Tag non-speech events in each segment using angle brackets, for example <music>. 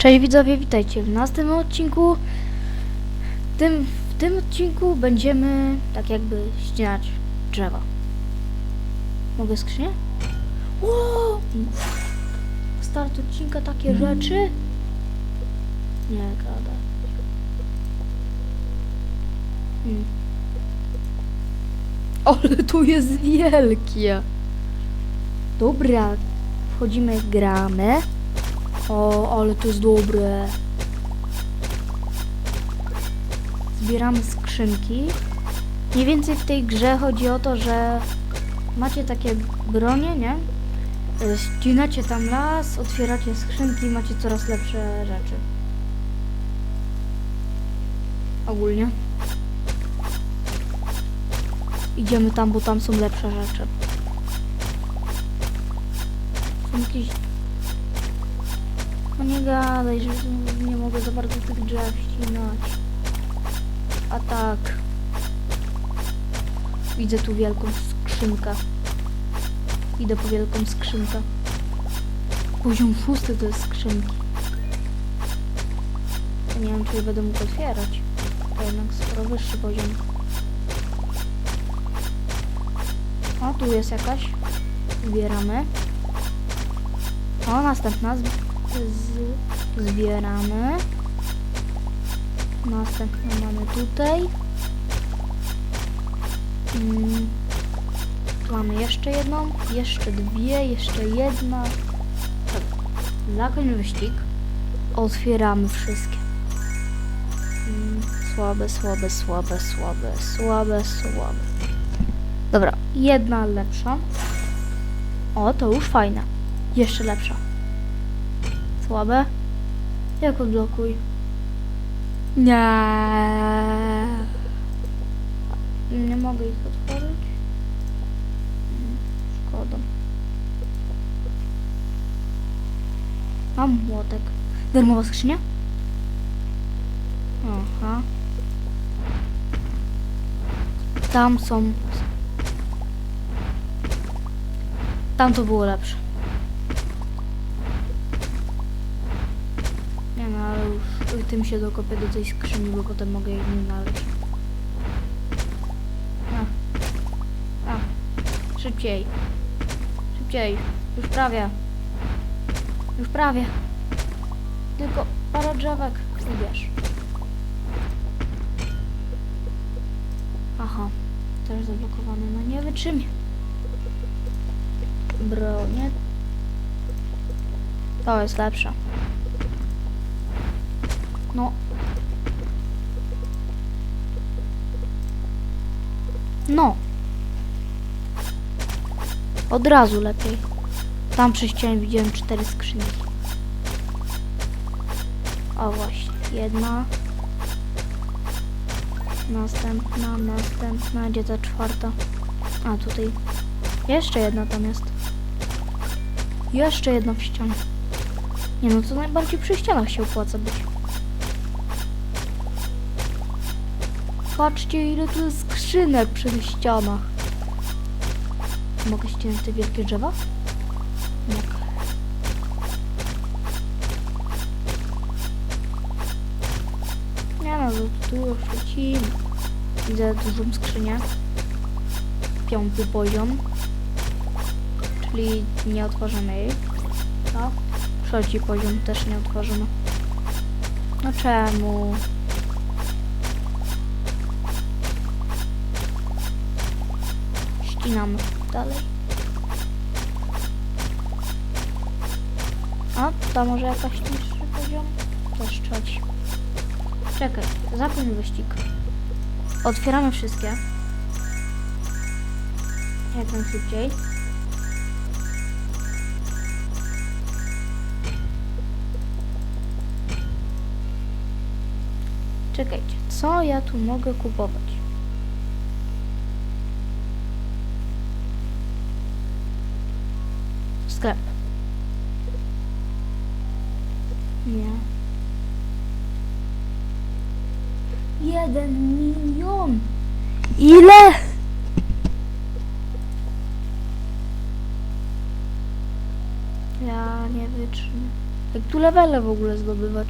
Cześć widzowie, witajcie w następnym odcinku. W tym, w tym odcinku będziemy tak jakby ścinać drzewa. Mogę skrzynię? Wow! Start odcinka takie rzeczy? Nie, gada. Hmm. Ale tu jest wielkie. Dobra, wchodzimy, gramy. O, ale to jest dobre. Zbieramy skrzynki. Mniej więcej w tej grze chodzi o to, że macie takie bronie, nie? Y, Ścinacie tam las, otwieracie skrzynki i macie coraz lepsze rzeczy. Ogólnie. Idziemy tam, bo tam są lepsze rzeczy. Są jakieś no nie gadaj, że nie mogę za bardzo tych drzew ścinać. A tak. Widzę tu wielką skrzynkę. Idę po wielką skrzynkę. Poziom szósty to jest skrzynki. Ja nie wiem, czy je będę mógł otwierać. To jednak sporo wyższy poziom. O, tu jest jakaś. Zbieramy. O, następna. Z, zbieramy. Następną mamy tutaj. Mm, tu mamy jeszcze jedną, jeszcze dwie, jeszcze jedna. Zakończ wyścig. Otwieramy wszystkie. Mm, słabe, słabe, słabe, słabe, słabe, słabe. Dobra, jedna lepsza. O, to już fajna. Jeszcze lepsza. Słabe? Jak odblokuj? Nie. Nie mogę ich otworzyć. Szkoda. Mam młotek. Darmowa skrzynia? Aha. Tam są... Tam to było lepsze. Tym się dokopię do tej skrzyni, bo potem mogę jej nie znaleźć. A. A. Szybciej. Szybciej. Już prawie. Już prawie. Tylko parę drzewek ubierz. Aha. Też zablokowany. No nie wytrzymie. Bronie. To jest lepsze. No. No. Od razu lepiej. Tam przy ścianie widziałem cztery skrzynki. O właśnie, jedna. Następna, następna, gdzie ta czwarta? A tutaj. Jeszcze jedna tam jest. Jeszcze jedna w ścianie. Nie no, to najbardziej przy ścianach się opłaca być. Patrzcie ile tu jest skrzynek przy ścianach. Mogę ścinać te wielkie drzewa? Mogę. Nie no, tu już lecimy. Widzę dużą skrzynię. Piąty poziom. Czyli nie otworzymy jej. No. Trzeci poziom też nie otworzymy. No czemu? Ścinamy dalej. A, to może jakaś niższy poziom? Też trzeci. Czekaj, zakończ wyścig. Otwieramy wszystkie. Jak najszybciej. Czekajcie, co ja tu mogę kupować? Sklep. Nie. Jeden milion. Ile? Ja nie wytrzymam. Jak tu levele w ogóle zdobywać?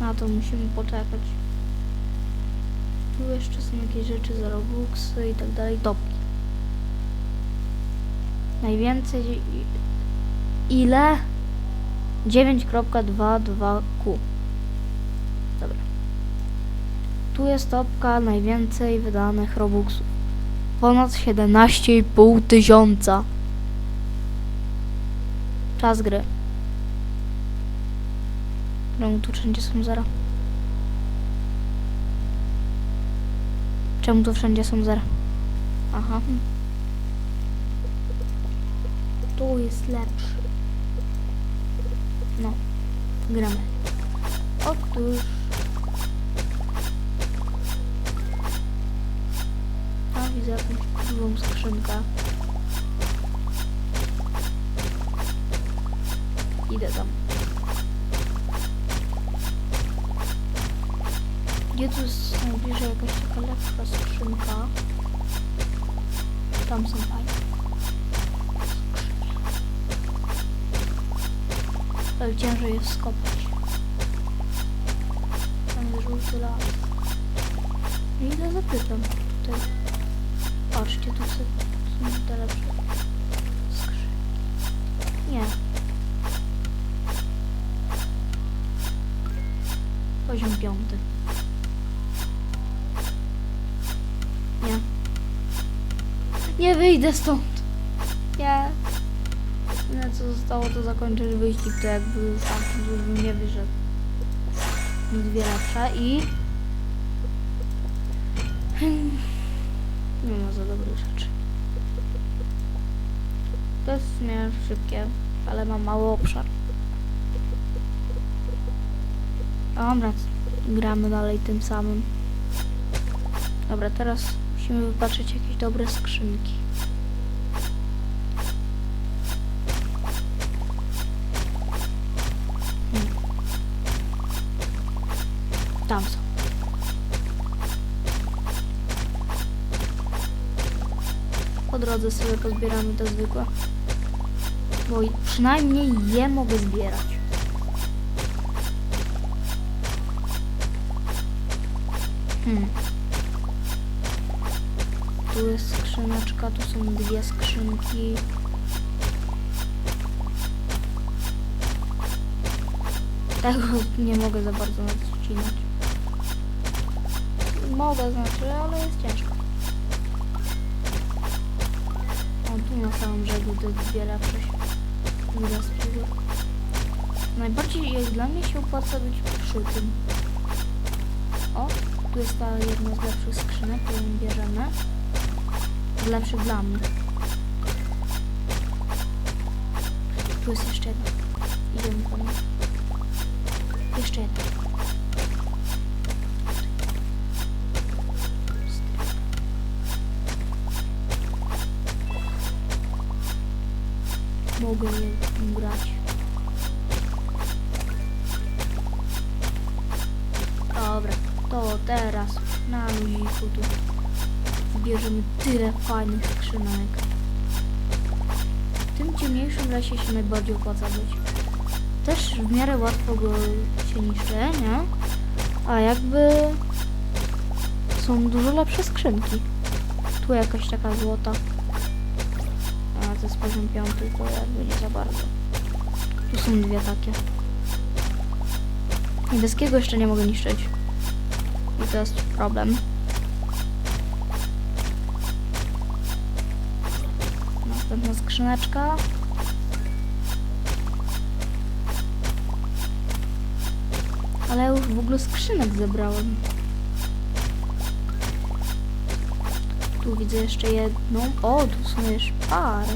Na to musimy poczekać. Tu jeszcze są jakieś rzeczy za Robuxy i tak dalej. Topki. Najwięcej... Ile? 9.22Q. Dobra. Tu jest topka najwięcej wydanych Robuxów. Ponad 17,5 tysiąca. Czas gry. Czemu tu wszędzie są zera? Czemu tu wszędzie są zera? Aha. Tu jest lepszy. No. Gramy. Otóż... Tam widzę jakąś dużą skrzynkę. Idę tam. Gdzie jest najbliżej jakaś taka lekka skrzynka? Tam są fajne. Ale ciężej jest skopać. Tam jest żółty las. Idę zapytam. Tutaj. Patrzcie, tu są te lepsze skrzynki. Nie. Poziom piąty. Nie wyjdę stąd. Nie. Jedyne co zostało to zakończyć wyścig, to jakby już żebym nie wyszedł. Dwie lepsze i... Nie ma za dobrych rzeczy. To jest sumie szybkie, ale mam mały obszar. Dobra, gramy dalej tym samym. Dobra, teraz musimy wypatrzeć jakieś dobre skrzynki. Hmm. Tam są. Po drodze sobie pozbieramy to zwykłe. Bo przynajmniej je mogę zbierać. Hmm. Tu jest skrzyneczka, tu są dwie skrzynki. Tego nie mogę za bardzo nadcinać. Mogę znaczy, ale jest ciężko. O, tu na samym brzegu dwie lepsze się zrespiły. Najbardziej jak dla mnie się opłaca być przy tym. O, tu jest ta jedna z lepszych skrzynek, którą bierzemy. Z lepszych dla mnie. Tu jest jeszcze jedna. Idziemy po. Jeszcze jedna. Mogę je grać. Dobra, to teraz na luziku tu zbierzemy tyle fajnych skrzynek. W tym ciemniejszym lesie się najbardziej opłaca być. Też w miarę łatwo go się niszczy, nie? A jakby są dużo lepsze skrzynki. Tu jakaś taka złota. A to jest poziom piąty, to jakby nie za bardzo. Tu są dwie takie. Niebieskiego jeszcze nie mogę niszczyć. I to jest problem. Skrzyneczka. Ale już w ogóle skrzynek zebrałem. Tu widzę jeszcze jedną. O, tu są jeszcze parę.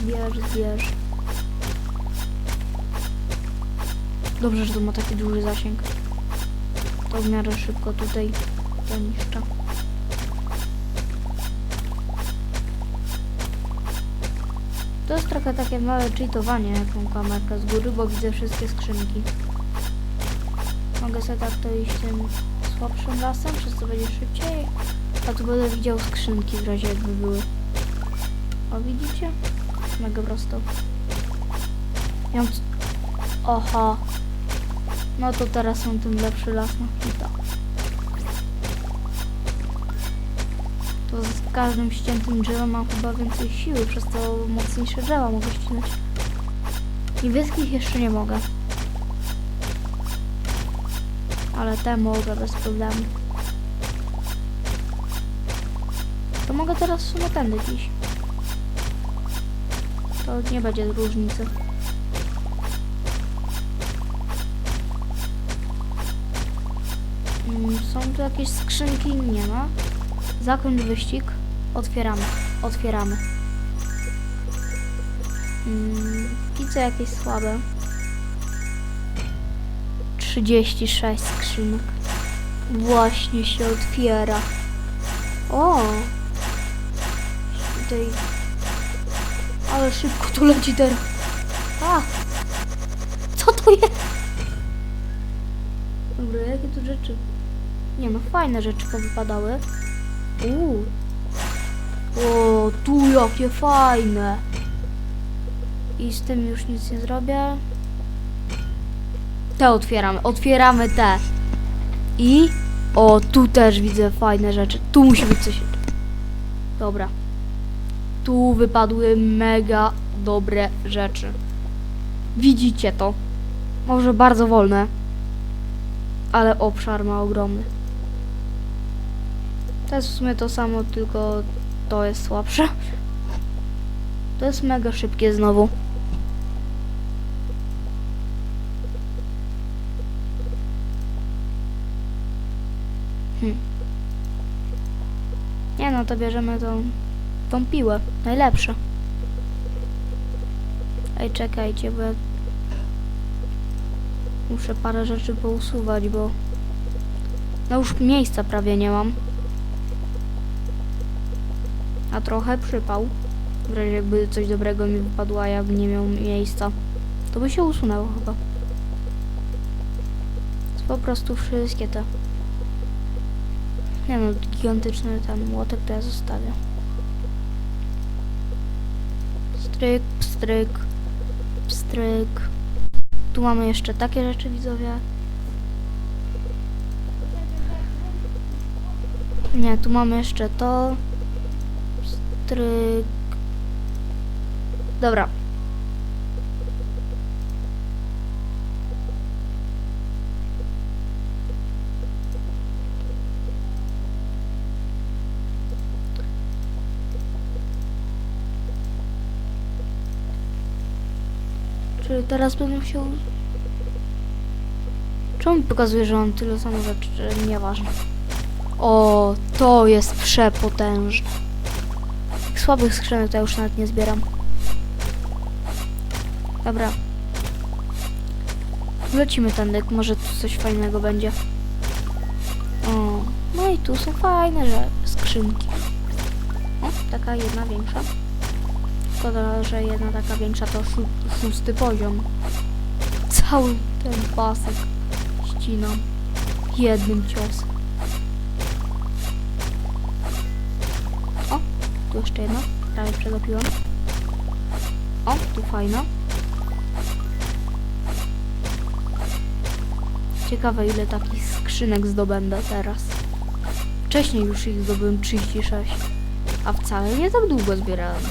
Zbierz, zbierz. Dobrze, że to ma taki duży zasięg. To w miarę szybko tutaj to To jest trochę takie małe cheatowanie, mam kamerkę z góry, bo widzę wszystkie skrzynki. Mogę sobie tak to iść tym słabszym lasem, przez to będzie szybciej. A tu będę widział skrzynki w razie jakby były. O, widzicie? Mega prosto. Ja Oho. No to teraz mam ten lepszy las na hita. Z każdym ściętym drzewem mam chyba więcej siły, przez to mocniejsze drzewa mogę ścinać. Niebieskich jeszcze nie mogę. Ale te mogę bez problemu. To mogę teraz w sumie tędy iść. To nie będzie różnicy. Mm, Są tu jakieś skrzynki? Nie ma. Zakończ wyścig. Otwieramy. Otwieramy. Mm, Pice jakieś słabe. 36 skrzynek. Właśnie się otwiera. O! Tutaj... Ale szybko tu leci teraz. A! Co to jest? Dobra, jakie tu rzeczy? Nie no, fajne rzeczy powypadały. O, tu jakie fajne. I z tym już nic nie zrobię. Te otwieramy. Otwieramy te. I... O, tu też widzę fajne rzeczy. Tu musi być coś. Dobra. Tu wypadły mega dobre rzeczy. Widzicie to? Może bardzo wolne. Ale obszar ma ogromny. To jest w sumie to samo, tylko to jest słabsze. To jest mega szybkie znowu. Hm. Nie no, to bierzemy tą, tą piłę. Najlepsze. Ej, czekajcie, bo ja muszę parę rzeczy pousuwać, bo no już miejsca prawie nie mam. A trochę przypał. W razie jakby coś dobrego mi wypadło, a ja bym nie miał miejsca, to by się usunęło chyba. Więc po prostu wszystkie te. Nie no, gigantyczny ten młotek to ja zostawię. Stryk, pstryk, pstryk. Tu mamy jeszcze takie rzeczy, widzowie. Nie, tu mamy jeszcze to. Stryk. Dobra. Czy teraz będę musiał... Czemu mi pokazuje, że on tyle samo rzeczy, że nieważne. O, to jest przepotężne. Słabych skrzynek to już nawet nie zbieram. Dobra. Lecimy tędy, może tu coś fajnego będzie. O, no i tu są fajne że skrzynki. O, taka jedna większa. Szkoda, że jedna taka większa to szó szósty poziom. Cały ten pasek ścinam jednym ciosem. Tu jeszcze jedna. Prawie przegapiłam. O, tu fajna. Ciekawe ile takich skrzynek zdobędę teraz. Wcześniej już ich zdobyłem 36. A wcale nie tak długo zbierałem.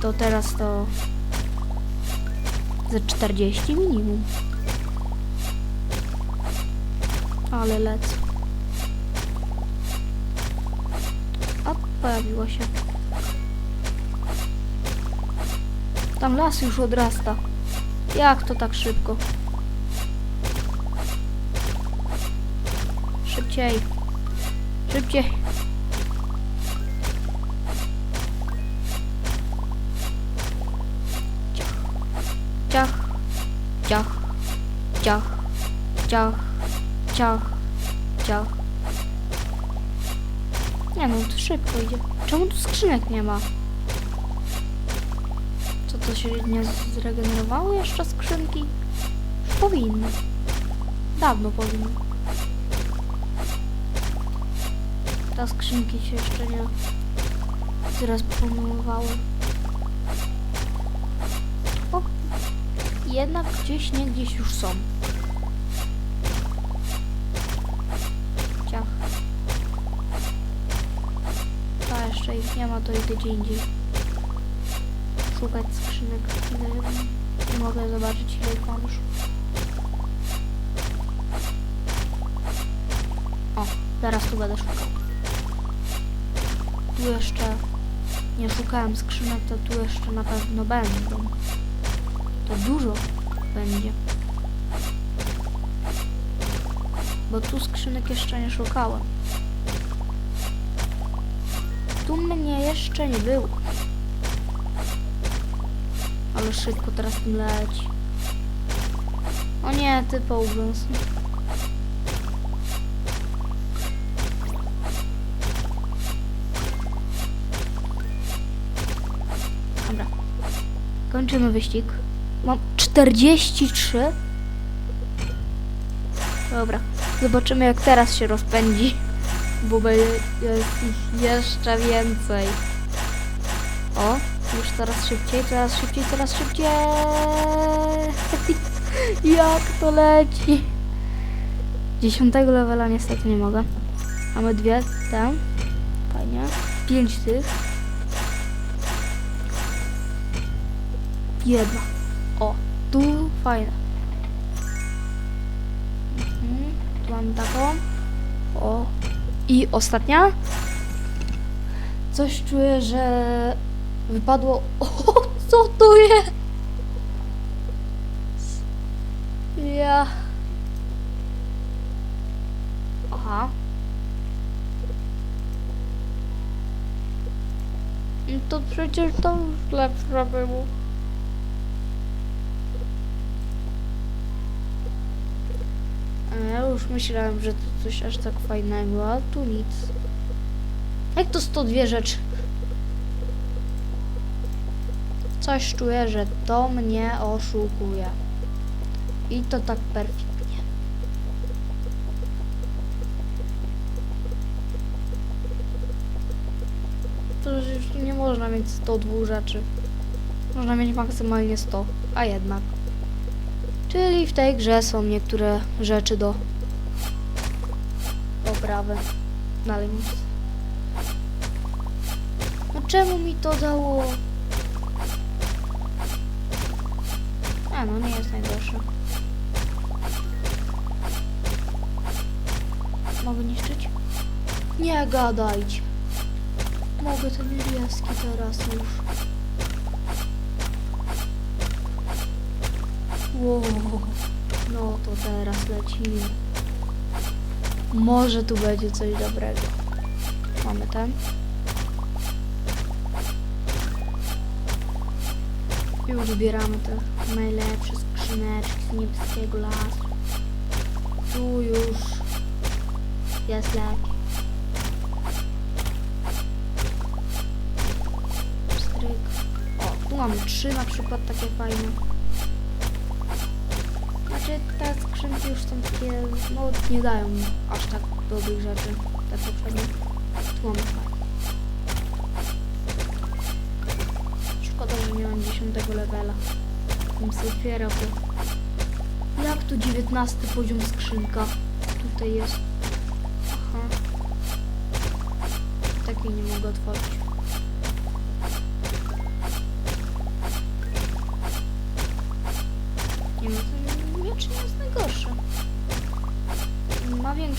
To teraz to... Ze 40 minimum. Ale lecę. Pojawiło się. Tam las już odrasta. Jak to tak szybko? Szybciej. Szybciej. Ciach. Ciach. Ciach. Ciach. Ciach. Ciach. Nie no, to szybko idzie. Czemu tu skrzynek nie ma? Co to się nie zregenerowało jeszcze skrzynki? Powinny. Dawno powinny. Ta skrzynki się jeszcze nie... zresponowały. O, jednak gdzieś, nie gdzieś już są. Ich nie ma, to idę gdzie indziej. Szukać skrzynek. Nie mogę zobaczyć ile ich mam już. O, zaraz tu będę szukał. Tu jeszcze nie szukałem skrzynek, to tu jeszcze na pewno będą. To dużo będzie. Bo tu skrzynek jeszcze nie szukałem. Tu mnie jeszcze nie było. Ale szybko teraz tym leci. O nie, ty połbąs. Dobra. Kończymy wyścig. Mam 43. Dobra. Zobaczymy jak teraz się rozpędzi. Bo jest ich jeszcze więcej. O, już coraz szybciej, coraz szybciej, coraz szybciej. <laughs> jak to leci. Dziesiątego levela niestety nie mogę. Mamy dwie, tam. Fajnie. Pięć tych. Jedna. O, tu fajne. Mhm, tu mam taką. I ostatnia. Coś czuję, że wypadło. <laughs> O, co to jest? Ja. Aha. No To przecież to już lepsze było. Ja już myślałem, że to coś aż tak fajnego, a tu nic. Jak to 102 rzeczy? Coś czuję, że to mnie oszukuje. I to tak perfidnie. To już nie można mieć 102 rzeczy. Można mieć maksymalnie 100, a jednak. Czyli w tej grze są niektóre rzeczy do poprawy. Dalej nic. No czemu mi to dało? A no nie jest najgorsze. Mogę niszczyć? Nie gadajcie. Mogę ten niebieski teraz już. Wow. No to teraz lecimy. Może tu będzie coś dobrego. Mamy ten. Już zbieramy te najlepsze skrzyneczki z niebieskiego lasu. Tu już jest lepiej. Stryk. O, tu mamy trzy na przykład takie fajne. Znaczy te skrzynki już są takie, no nie dają aż tak dobrych rzeczy, te poprzednie. Tu fajne. Szkoda, że nie mam 10 levela. Bym sobie otwierał to. Jak tu 19 poziom skrzynka? Tutaj jest. Aha. Takiej nie mogę otworzyć.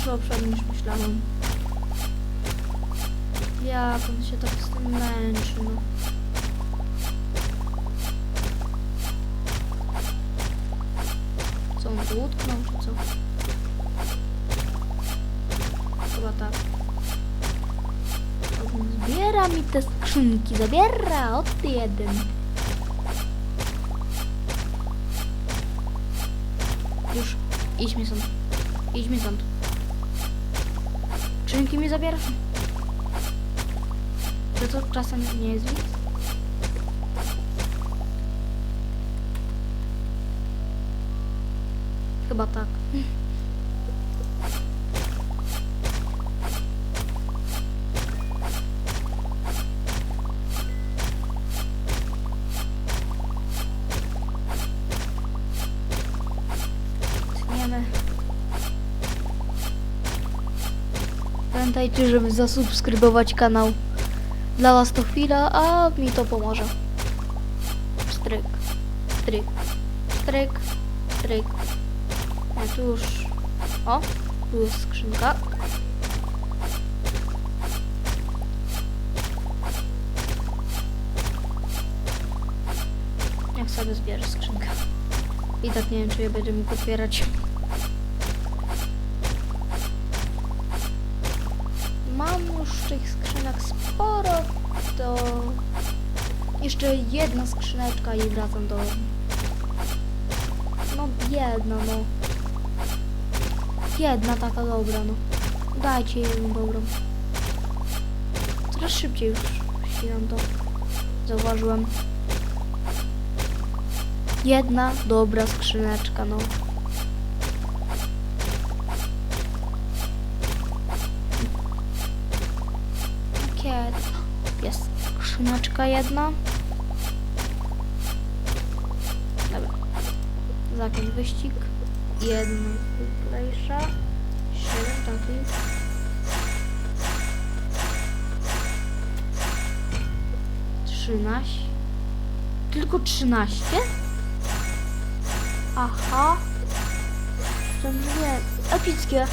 Większy obszar niż myślałem. Jak on się tak z tym męczy, no. Co on tu utknął, czy co? Chyba tak. Zbiera mi te skrzynki, zabiera od jeden. Już, idź mi stąd. Idź mi stąd. Skrzynki mi zabierasz? To to czasem nie jest nic? Chyba tak. Pamiętajcie, żeby zasubskrybować kanał. Dla was to chwila, a mi to pomoże. Stryk, stryk, stryk, stryk. A tu już... O, tu jest skrzynka. Niech sobie zbierze skrzynkę. I tak nie wiem, czy je będzie mógł otwierać. Jeszcze jedna skrzyneczka i wracam do... No jedna, no. Jedna taka dobra, no. Dajcie jedną dobrą. Coraz szybciej już ścinam to. Zauważyłem. Jedna dobra skrzyneczka, no. Jest skrzyneczka jedna. Zakończ wyścig. Jedna tutejsza. Siedem takich. Trzynaście. Tylko trzynaście? Aha. To nie. Epickie.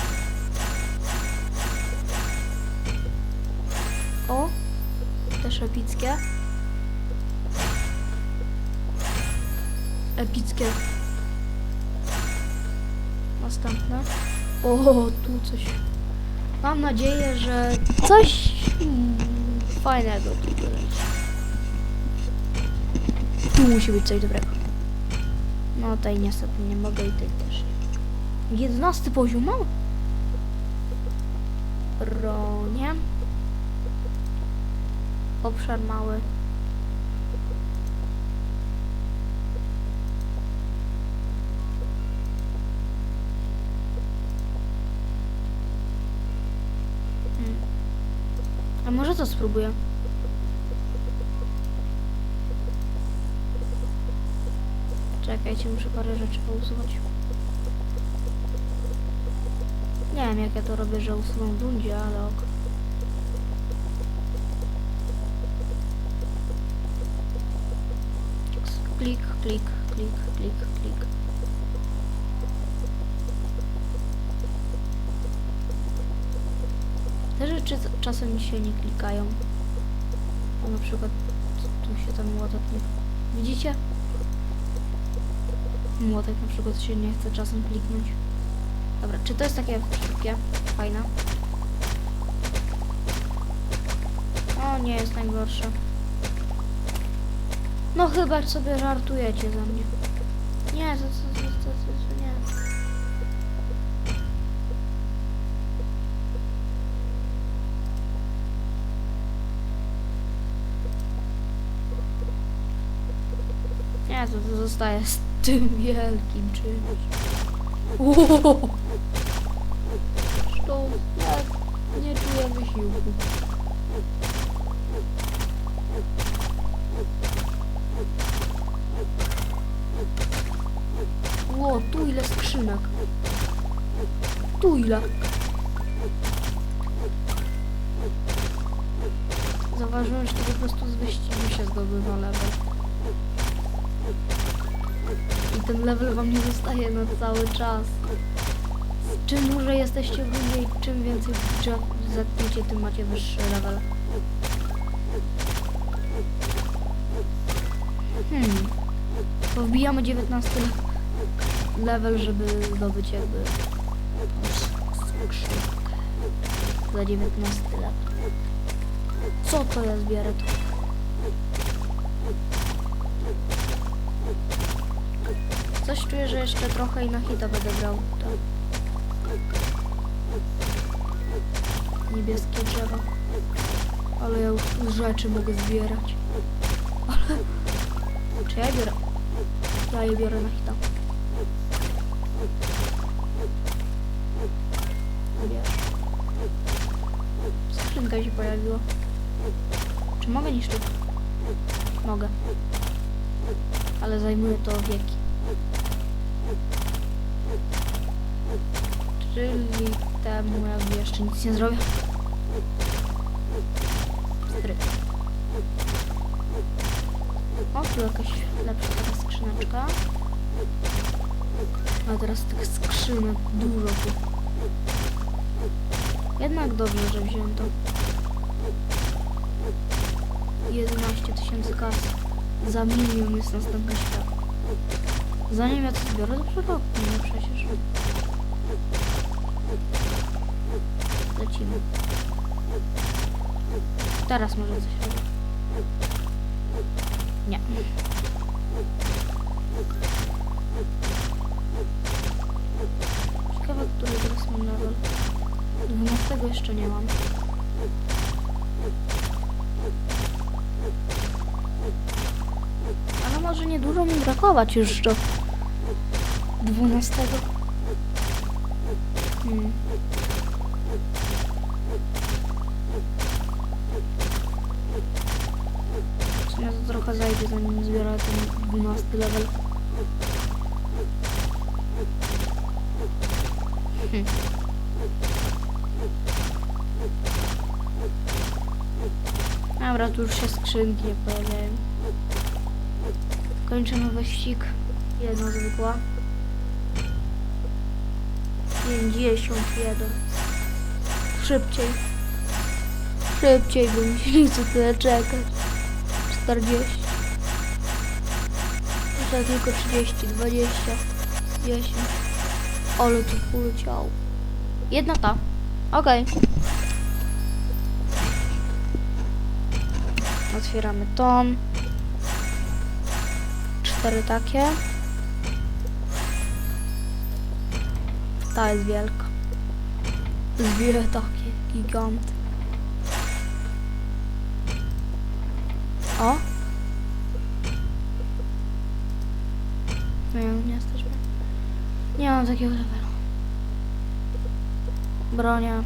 O. Też epickie. Epickie. Następne. O, tu coś. Mam nadzieję, że coś mm, fajnego tu będzie. Tu musi być coś dobrego. No tutaj niestety nie mogę i tej też. Jedenasty poziom mam. Bronie. Obszar mały. A może to spróbuję? Czekajcie, muszę parę rzeczy pousuwać. Nie wiem jak ja to robię, że usuwam w ale ok. Klik, klik, klik, klik, klik. Te rzeczy czasem mi się nie klikają. O, na przykład tu się ten młotek nie... Widzicie? Młotek na przykład się nie chce czasem kliknąć. Dobra, czy to jest takie szybkie? Fajne. O, nie jest najgorsze. No chyba sobie żartujecie ze mnie. Nie, to, to, to, to, to, to nie. Nie, to, to zostaje z tym wielkim czymś. Uuu. Zresztą ja nie czuję wysiłku. Ło, tu ile skrzynek. Tu ile. Zauważyłem, że to po prostu z wyścigu się zdobywa level. Ten level wam nie zostaje na cały czas. Czym dłużej jesteście w i czym więcej drzew zetniecie, tym macie wyższy level. Hmm. To wbijamy 19 le- level, żeby zdobyć jakby skrzynkę. Za 19 level. Co to ja zbierę to? Coś czuję, że jeszcze trochę i na hita będę grał. To. Niebieskie drzewa. Ale ja już rzeczy mogę zbierać. Ale... Czy ja biorę? Ja je biorę na hita. Bierz. Skrzynka się pojawiła. Czy mogę niszczyć? Mogę. Ale zajmuje to wieki. Czyli temu jakby jeszcze nic nie zrobię. Try. O, tu jakaś lepsza taka skrzyneczka. A teraz tych skrzynek dużo tu. Jednak dobrze, że wziąłem to. 11 tysięcy kasy. Za milion jest następny świat. Zanim ja to zbiorę, to przerobię, no przecież. Lecimy. Teraz może coś robię. Nie. Ciekawe, który teraz mam level. 12 jeszcze nie mam. Ale może nie dużo mi brakować już do 12. Hmm. Ten 12 level. Hmm. Dobra, tu już się skrzynki pojawiają. Kończymy wyścig. Jedna zwykła. 51. Szybciej. Szybciej, bo mi się nie tyle czekać. 40. Jeszcze tylko 30, 20, 10. Ale tu poleciało. Jedna ta. Okej. Otwieramy ton. Cztery takie. Ta jest wielka. Dwie takie. Gigant. O! Mam takiego levelu. Bronia.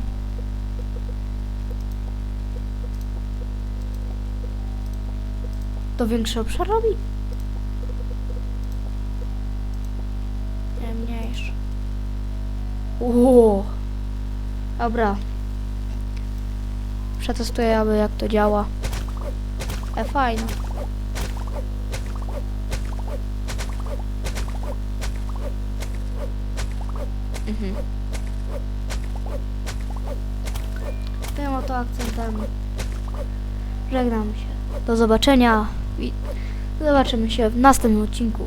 To większy obszar robi? Nie, mniejszy. Uuu. Dobra. Przetestuję, aby jak to działa. E, fajne. Zobaczenia i zobaczymy się w następnym odcinku.